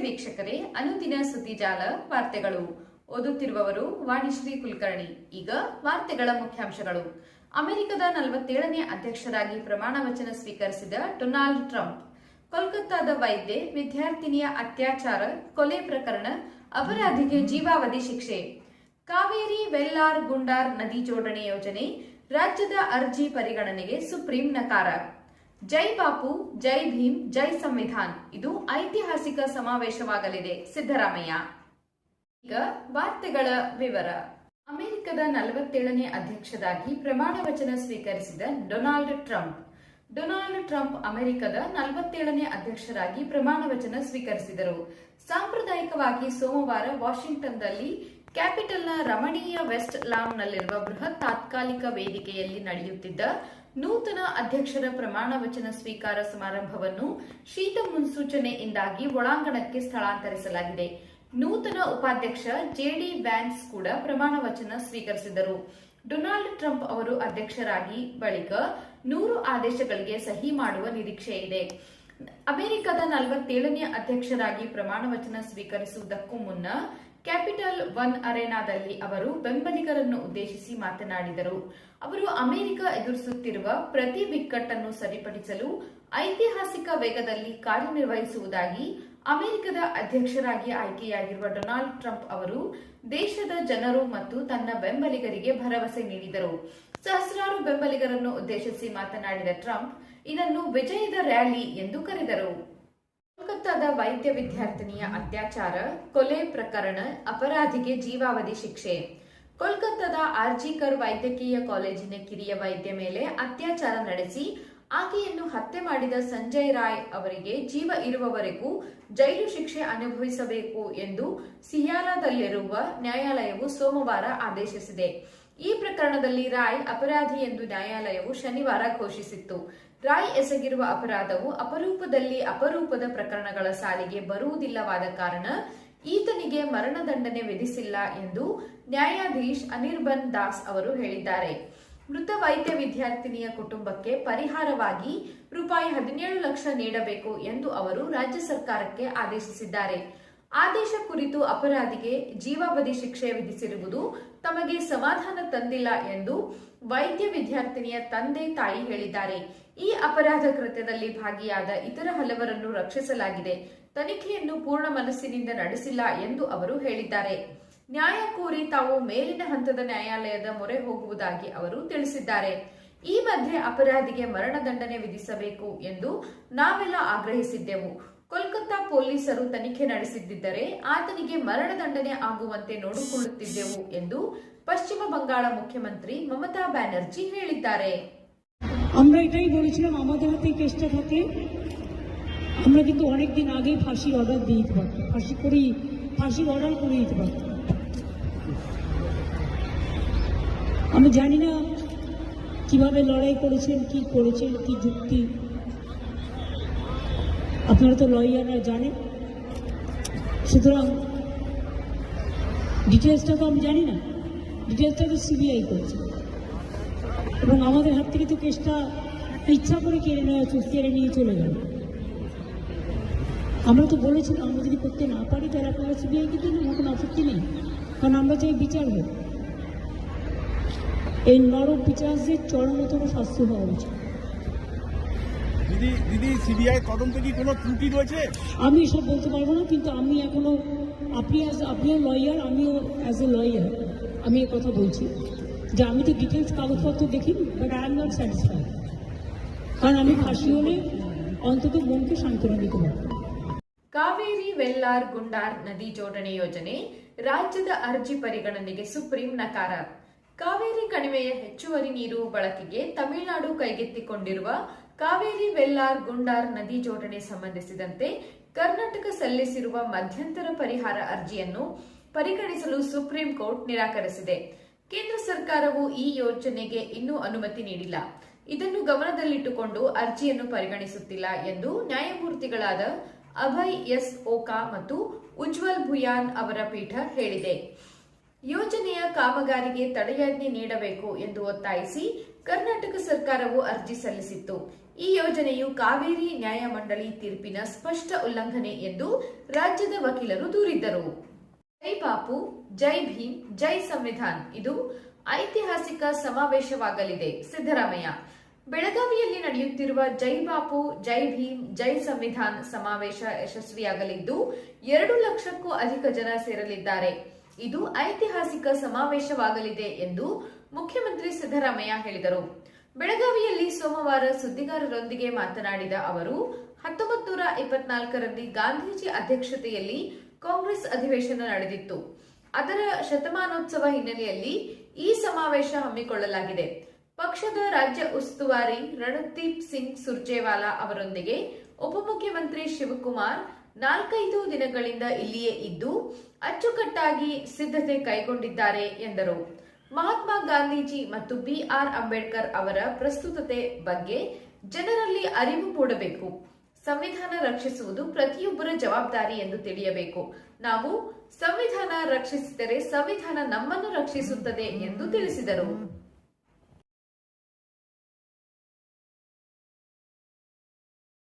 ವೀಕ್ಷಕರೇ, ಅನುದಿನ ಸುದ್ದಿಜಾಲ ವಾರ್ತೆಗಳು. ಓದುತ್ತಿರುವವರು ವಾಣಿಶ್ರೀ ಕುಲಕರ್ಣಿ. ಈಗ ವಾರ್ತೆಗಳ ಮುಖ್ಯಾಂಶಗಳು. ಅಮೆರಿಕದ ನಲವತ್ತೇಳನೇ ಅಧ್ಯಕ್ಷರಾಗಿ ಪ್ರಮಾಣ ವಚನ ಸ್ವೀಕರಿಸಿದ ಡೊನಾಲ್ಡ್ ಟ್ರಂಪ್. ಕೋಲ್ಕತ್ತಾದ ವೈದ್ಯೆ, ವಿದ್ಯಾರ್ಥಿನಿಯ ಅತ್ಯಾಚಾರ, ಕೊಲೆ ಪ್ರಕರಣ, ಅಪರಾಧಿಗೆ ಜೀವಾವಧಿ ಶಿಕ್ಷೆ. ಕಾವೇರಿ ವೆಲ್ಲಾರ್ ಗುಂಡಾರ್ ನದಿ ಜೋಡಣೆ ಯೋಜನೆ, ರಾಜ್ಯದ ಅರ್ಜಿ ಪರಿಗಣನೆಗೆ ಸುಪ್ರೀಂ ನಕಾರ. ಜೈ ಬಾಪು, ಜೈ ಭೀಮ್, ಜೈ ಸಂವಿಧಾನ್. ಇದು ಐತಿಹಾಸಿಕ ಸಮಾವೇಶವಾಗಲಿದೆ. ಸಿದ್ದರಾಮಯ್ಯ. ಈಗ ವಾರ್ತೆಗಳ ವಿವರ. ಅಮೆರಿಕದ ನಲವತ್ತೇಳನೇ ಅಧ್ಯಕ್ಷರಾಗಿ ಪ್ರಮಾಣ ವಚನ ಸ್ವೀಕರಿಸಿದ ಡೊನಾಲ್ಡ್ ಟ್ರಂಪ್. ಡೊನಾಲ್ಡ್ ಟ್ರಂಪ್ ಅಮೆರಿಕದ ನಲವತ್ತೇಳನೇ ಅಧ್ಯಕ್ಷರಾಗಿ ಪ್ರಮಾಣ ವಚನ ಸ್ವೀಕರಿಸಿದರು. ಸಾಂಪ್ರದಾಯಿಕವಾಗಿ ಸೋಮವಾರ ವಾಷಿಂಗ್ಟನ್ನಲ್ಲಿ ಕ್ಯಾಪಿಟಲ್ನ ರಮಣೀಯ ವೆಸ್ಟ್ ಲಾಂಗ್ನಲ್ಲಿರುವ ಬೃಹತ್ ತಾತ್ಕಾಲಿಕ ವೇದಿಕೆಯಲ್ಲಿ ನಡೆಯುತ್ತಿದ್ದ ನೂತನ ಅಧ್ಯಕ್ಷರ ಪ್ರಮಾಣ ವಚನ ಸ್ವೀಕಾರ ಸಮಾರಂಭವನ್ನು ಶೀತ ಮುನ್ಸೂಚನೆಯಿಂದಾಗಿ ಒಳಾಂಗಣಕ್ಕೆ ಸ್ಥಳಾಂತರಿಸಲಾಗಿದೆ. ನೂತನ ಉಪಾಧ್ಯಕ್ಷ ಜೆಡಿ ವ್ಯಾನ್ಸ್ ಕೂಡ ಪ್ರಮಾಣ ವಚನ ಸ್ವೀಕರಿಸಿದರು. ಡೊನಾಲ್ಡ್ ಟ್ರಂಪ್ ಅವರು ಅಧ್ಯಕ್ಷರಾಗಿ ಬಳಿಕ ನೂರು ಆದೇಶಗಳಿಗೆ ಸಹಿ ಮಾಡುವ ನಿರೀಕ್ಷೆ ಇದೆ. ಅಮೆರಿಕದ ನಲವತ್ತೇಳನೇ ಅಧ್ಯಕ್ಷರಾಗಿ ಪ್ರಮಾಣ ವಚನ ಸ್ವೀಕರಿಸುವುದಕ್ಕೂ ಮುನ್ನ ಕ್ಯಾಪಿಟಲ್ ಒನ್ ಅರೆನಾದಲ್ಲಿ ಅವರು ಬೆಂಬಲಿಗರನ್ನು ಉದ್ದೇಶಿಸಿ ಮಾತನಾಡಿದರು. ಅವರು ಅಮೆರಿಕ ಎದುರಿಸುತ್ತಿರುವ ಪ್ರತಿ ಬಿಕ್ಕಟ್ಟನ್ನು ಸರಿಪಡಿಸಲು ಐತಿಹಾಸಿಕ ವೇಗದಲ್ಲಿ ಕಾರ್ಯನಿರ್ವಹಿಸುವುದಾಗಿ ಅಮೆರಿಕದ ಅಧ್ಯಕ್ಷರಾಗಿ ಆಯ್ಕೆಯಾಗಿರುವ ಡೊನಾಲ್ಡ್ ಟ್ರಂಪ್ ಅವರು ದೇಶದ ಜನರು ಮತ್ತು ತನ್ನ ಬೆಂಬಲಿಗರಿಗೆ ಭರವಸೆ ನೀಡಿದರು. ಸಹಸ್ರಾರು ಬೆಂಬಲಿಗರನ್ನು ಉದ್ದೇಶಿಸಿ ಮಾತನಾಡಿದ ಟ್ರಂಪ್, ಇದನ್ನು ವಿಜಯದ ರ್ಯಾಲಿ ಎಂದು ಕರೆದರು. ಕೋಲ್ಕತ್ತಾದ ವೈದ್ಯ ವಿದ್ಯಾರ್ಥಿನಿಯ ಅತ್ಯಾಚಾರ, ಕೊಲೆ ಪ್ರಕರಣ, ಅಪರಾಧಿಗೆ ಜೀವಾವಧಿ ಶಿಕ್ಷೆ. ಕೋಲ್ಕತ್ತಾದ ಆರ್ಜಿಕರ್ ವೈದ್ಯಕೀಯ ಕಾಲೇಜಿನ ಕಿರಿಯ ವೈದ್ಯ ಮೇಲೆ ಅತ್ಯಾಚಾರ ನಡೆಸಿ ಆಕೆಯನ್ನು ಹತ್ಯೆ ಮಾಡಿದ ಸಂಜಯ್ ರಾಯ್ ಅವರಿಗೆ ಜೀವ ಇರುವವರೆಗೂ ಜೈಲು ಶಿಕ್ಷೆ ಅನುಭವಿಸಬೇಕು ಎಂದು ಸಿಯಾಲಾದಲ್ಲಿರುವ ನ್ಯಾಯಾಲಯವು ಸೋಮವಾರ ಆದೇಶಿಸಿದೆ. ಈ ಪ್ರಕರಣದಲ್ಲಿ ರಾಯ್ ಅಪರಾಧಿ ಎಂದು ನ್ಯಾಯಾಲಯವು ಶನಿವಾರ ಘೋಷಿಸಿತ್ತು. ರಾಯ್ ಎಸಗಿರುವ ಅಪರಾಧವು ಅಪರೂಪದಲ್ಲಿ ಅಪರೂಪದ ಪ್ರಕರಣಗಳ ಸಾಲಿಗೆ ಬರುವುದಿಲ್ಲವಾದ ಕಾರಣ ಈತನಿಗೆ ಮರಣದಂಡನೆ ವಿಧಿಸಿಲ್ಲ ಎಂದು ನ್ಯಾಯಾಧೀಶ್ ಅನಿರ್ಬನ್ ದಾಸ್ ಅವರು ಹೇಳಿದ್ದಾರೆ. ಮೃತ ವೈದ್ಯ ವಿದ್ಯಾರ್ಥಿನಿಯ ಕುಟುಂಬಕ್ಕೆ ಪರಿಹಾರವಾಗಿ ರೂಪಾಯಿ ಹದಿನೇಳು ಲಕ್ಷ ನೀಡಬೇಕು ಎಂದು ಅವರು ರಾಜ್ಯ ಸರ್ಕಾರಕ್ಕೆ ಆದೇಶಿಸಿದ್ದಾರೆ. ಆದೇಶ ಕುರಿತು ಅಪರಾಧಿಗೆ ಜೀವಾವಧಿ ಶಿಕ್ಷೆ ವಿಧಿಸಿರುವುದು ತಮಗೆ ಸಮಾಧಾನ ತಂದಿಲ್ಲ ಎಂದು ವೈದ್ಯ ವಿದ್ಯಾರ್ಥಿನಿಯ ತಂದೆ ತಾಯಿ ಹೇಳಿದ್ದಾರೆ. ಈ ಅಪರಾಧ ಕೃತ್ಯದಲ್ಲಿ ಭಾಗಿಯಾದ ಇತರ ಹಲವರನ್ನು ರಕ್ಷಿಸಲಾಗಿದೆ. ತನಿಖೆಯನ್ನು ಪೂರ್ಣ ಮನಸ್ಸಿನಿಂದ ನಡೆಸಿಲ್ಲ ಎಂದು ಅವರು ಹೇಳಿದ್ದಾರೆ. ನ್ಯಾಯ ಕೋರಿ ತಾವು ಮೇಲಿನ ಹಂತದ ನ್ಯಾಯಾಲಯದ ಮೊರೆ ಹೋಗುವುದಾಗಿ ಅವರು ತಿಳಿಸಿದ್ದಾರೆ. ಈ ಮಧ್ಯೆ ಅಪರಾಧಿಗೆ ಮರಣದಂಡನೆ ವಿಧಿಸಬೇಕು ಎಂದು ನಾವೆಲ್ಲ ಆಗ್ರಹಿಸಿದ್ದೆವು. ಕೋಲ್ಕತ್ತಾ ಪೊಲೀಸರು ತನಿಖೆ ನಡೆಸಿದ್ದರೆ ಆತನಿಗೆ ಮರಣದಂಡನೆ ಆಗುವಂತೆ ನೋಡಿಕೊಳ್ಳುತ್ತಿದ್ದೆವು ಎಂದು ಪಶ್ಚಿಮ ಬಂಗಾಳ ಮುಖ್ಯಮಂತ್ರಿ মমতা ಬ್ಯಾನರ್ಜಿ ಹೇಳಿದ್ದಾರೆ আমরা এটাই বলেছিলাম আমাদের হাতে এই কেসটা থাকে আমরা কিন্তু অনেক দিন আগেই ফাঁসির অর্ডার দিয়ে দিতে পারতাম ফাঁসি করেই ফাঁসির অর্ডার করে দিতে পারতাম আমি জানি না কিভাবে লড়াই করেছেন কি করেছেন কি যুক্তি আপনারা তো লয়াররা জানেন। সুতরাং ডিটেলসটা তো আমি জানি না। ডিটেলসটা তো সিবিআই করেছে। এবং আমাদের হাত থেকে তো কেসটা ইচ্ছা করে কেড়ে নেওয়া কেড়ে নিয়ে চলে গেল। আমরা তো বলেছিলাম, আমরা যদি করতে না পারি তাহলে আপনারা সিবিআইকে দিন আমার কোনো আপত্তি নেই। কারণ আমরা চাই বিচার হোক। এই নরক বিচারদের চরমতম শাস্তি হওয়া উচিত। দিদি দিদি সিবিআই তদন্তে কি কোনো ত্রুটি রয়েছে আমি এসব বলতে পারবো না কিন্তু আমি এখনো আপনি অ্যাজ আপনিও লয়ার আমিও অ্যাজ এ লয়ার আমি এ কথা বলছি যে আমি তো ডিটেলস কাগজপত্র দেখিনি but I am not satisfied কারণ আমি ফাঁসি হলে অন্তত মনকে সান্ত্বনা দিতে পারবো ಕಾವೇರಿ ವೆಲ್ಲಾರ್ ಗುಂಡಾರ್ ನದಿ ಜೋಡಣೆ ಯೋಜನೆ ರಾಜ್ಯದ ಅರ್ಜಿ ಪರಿಗಣನೆಗೆ ಸುಪ್ರೀಂ ನಕಾರ ಕಾವೇರಿ ಕಣಿವೆಯ ಹೆಚ್ಚುವರಿ ನೀರು ಬಳಕೆಗೆ ತಮಿಳುನಾಡು ಕೈಗೆತ್ತಿಕೊಂಡಿರುವ ಕಾವೇರಿ ವೆಲ್ಲಾರ್ ಗುಂಡಾರ್ ನದಿ ಜೋಡಣೆ ಸಂಬಂಧಿಸಿದಂತೆ ಕರ್ನಾಟಕ ಸಲ್ಲಿಸಿರುವ ಮಧ್ಯಂತರ ಪರಿಹಾರ ಅರ್ಜಿಯನ್ನು ಪರಿಗಣಿಸಲು ಸುಪ್ರೀಂ ಕೋರ್ಟ್ ನಿರಾಕರಿಸಿದೆ. ಕೇಂದ್ರ ಸರ್ಕಾರವು ಈ ಯೋಜನೆಗೆ ಇನ್ನೂ ಅನುಮತಿ ನೀಡಿಲ್ಲ. ಇದನ್ನು ಗಮನದಲ್ಲಿಟ್ಟುಕೊಂಡು ಅರ್ಜಿಯನ್ನು ಪರಿಗಣಿಸುತ್ತಿಲ್ಲ ಎಂದು ನ್ಯಾಯಮೂರ್ತಿಗಳಾದ ಅಭಯ್ ಎಸ್ ಓಕಾ ಮತ್ತು ಉಜ್ವಲ್ ಭುಯಾನ್ ಅವರ ಪೀಠ ಹೇಳಿದೆ. ಯೋಜನೆಯ ಕಾಮಗಾರಿಗೆ ತಡೆಯಾಜ್ಞೆ ನೀಡಬೇಕು ಎಂದು ಒತ್ತಾಯಿಸಿ ಕರ್ನಾಟಕ ಸರ್ಕಾರವು ಅರ್ಜಿ ಸಲ್ಲಿಸಿತ್ತು. ಈ ಯೋಜನೆಯು ಕಾವೇರಿ ನ್ಯಾಯಮಂಡಳಿ ತೀರ್ಪಿನ ಸ್ಪಷ್ಟ ಉಲ್ಲಂಘನೆ ಎಂದು ರಾಜ್ಯದ ವಕೀಲರು ದೂರಿದ್ದರು. ಜೈ ಬಾಪು, ಜೈ ಭೀಮ್, ಜೈ ಸಂವಿಧಾನ್. ಇದು ಐತಿಹಾಸಿಕ ಸಮಾವೇಶವಾಗಲಿದೆ, ಸಿದ್ದರಾಮಯ್ಯ. ಬೆಳಗಾವಿಯಲ್ಲಿ ನಡೆಯುತ್ತಿರುವ ಜೈ ಬಾಪು, ಜೈ ಭೀಮ್, ಜೈ ಸಂವಿಧಾನ್ ಸಮಾವೇಶ ಯಶಸ್ವಿಯಾಗಲಿದ್ದು, ಎರಡು ಲಕ್ಷಕ್ಕೂ ಅಧಿಕ ಜನ ಸೇರಲಿದ್ದಾರೆ. ಇದು ಐತಿಹಾಸಿಕ ಸಮಾವೇಶವಾಗಲಿದೆ ಎಂದು ಮುಖ್ಯಮಂತ್ರಿ ಸಿದ್ದರಾಮಯ್ಯ ಹೇಳಿದರು. ಬೆಳಗಾವಿಯಲ್ಲಿ ಸೋಮವಾರ ಸುದ್ದಿಗಾರರೊಂದಿಗೆ ಮಾತನಾಡಿದ ಅವರು ಹತ್ತೊಂಬತ್ತು ನೂರ ಇಪ್ಪತ್ನಾಲ್ಕರಲ್ಲಿ ಗಾಂಧೀಜಿ ಅಧ್ಯಕ್ಷತೆಯಲ್ಲಿ ಕಾಂಗ್ರೆಸ್ ಅಧಿವೇಶನ ನಡೆದಿತ್ತು. ಅದರ ಶತಮಾನೋತ್ಸವ ಹಿನ್ನೆಲೆಯಲ್ಲಿ ಈ ಸಮಾವೇಶ ಹಮ್ಮಿಕೊಳ್ಳಲಾಗಿದೆ. ಪಕ್ಷದ ರಾಜ್ಯ ಉಸ್ತುವಾರಿ ರಣದೀಪ್ ಸಿಂಗ್ ಸುರ್ಜೇವಾಲಾ ಅವರೊಂದಿಗೆ ಉಪಮುಖ್ಯಮಂತ್ರಿ ಶಿವಕುಮಾರ್ ನಾಲ್ಕೈದು ದಿನಗಳಿಂದ ಇಲ್ಲಿಯೇ ಇದ್ದು, ಅಚ್ಚುಕಟ್ಟಾಗಿ ಸಿದ್ಧತೆ ಕೈಗೊಂಡಿದ್ದಾರೆ ಎಂದರು. ಮಹಾತ್ಮ ಗಾಂಧೀಜಿ ಮತ್ತು ಬಿ ಆರ್ ಅಂಬೇಡ್ಕರ್ ಅವರ ಪ್ರಸ್ತುತತೆ ಬಗ್ಗೆ ಜನರಲ್ಲಿ ಅರಿವು ಮೂಡಬೇಕು. ಸಂವಿಧಾನ ರಕ್ಷಿಸುವುದು ಪ್ರತಿಯೊಬ್ಬರ ಜವಾಬ್ದಾರಿ ಎಂದು ತಿಳಿಯಬೇಕು. ನಾವು ಸಂವಿಧಾನ ರಕ್ಷಿಸಿದರೆ ಸಂವಿಧಾನ ನಮ್ಮನ್ನು ರಕ್ಷಿಸುತ್ತದೆ ಎಂದು ತಿಳಿಸಿದರು.